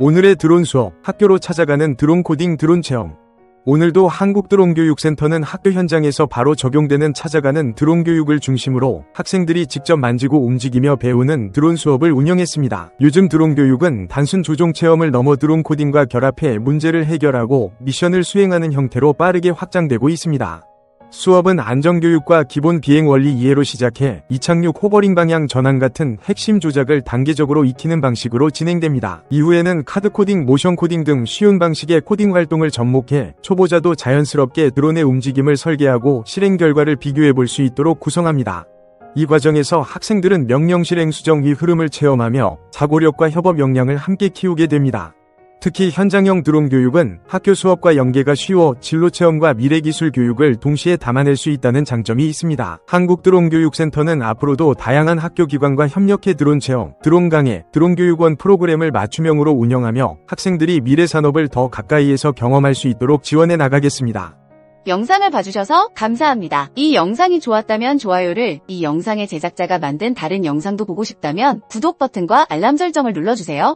오늘의 드론 수업, 학교로 찾아가는 드론 코딩 드론 체험. 오늘도 한국드론교육센터는 학교 현장에서 바로 적용되는 찾아가는 드론 교육을 중심으로 학생들이 직접 만지고 움직이며 배우는 드론 수업을 운영했습니다. 요즘 드론 교육은 단순 조종 체험을 넘어 드론 코딩과 결합해 문제를 해결하고 미션을 수행하는 형태로 빠르게 확장되고 있습니다. 수업은 안전교육과 기본 비행 원리 이해로 시작해 이착륙 호버링 방향 전환 같은 핵심 조작을 단계적으로 익히는 방식으로 진행됩니다. 이후에는 카드 코딩, 모션 코딩 등 쉬운 방식의 코딩 활동을 접목해 초보자도 자연스럽게 드론의 움직임을 설계하고 실행 결과를 비교해 볼 수 있도록 구성합니다. 이 과정에서 학생들은 명령 실행 수정 위 흐름을 체험하며 사고력과 협업 역량을 함께 키우게 됩니다. 특히 현장형 드론 교육은 학교 수업과 연계가 쉬워 진로 체험과 미래 기술 교육을 동시에 담아낼 수 있다는 장점이 있습니다. 한국 드론 교육센터는 앞으로도 다양한 학교 기관과 협력해 드론 체험, 드론 강해, 드론 교육원 프로그램을 맞춤형으로 운영하며 학생들이 미래 산업을 더 가까이에서 경험할 수 있도록 지원해 나가겠습니다. 영상을 봐주셔서 감사합니다. 이 영상이 좋았다면 좋아요를, 이 영상의 제작자가 만든 다른 영상도 보고 싶다면 구독 버튼과 알람 설정을 눌러주세요.